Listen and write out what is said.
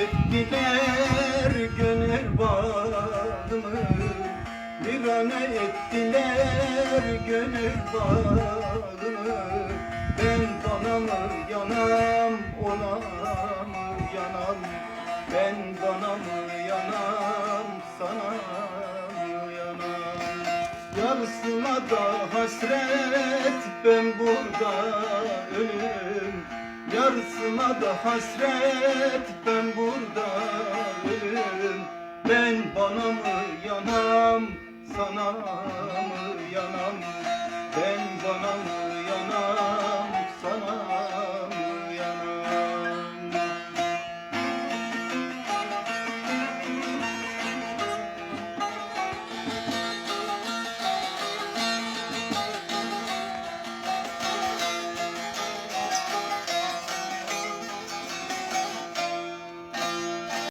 ettiler gönül bağımı. Virane ettiler gönül bağımı. Ben bana yanam ona mı yanam. Ben bana yanam sana mı yanam Yarısına da hasret ben burada ölüm Yarısına da hasret. Ben burada Ben bana mı yanam? Sana mı yanam? Ben bana mı yanam? Sana mı yanam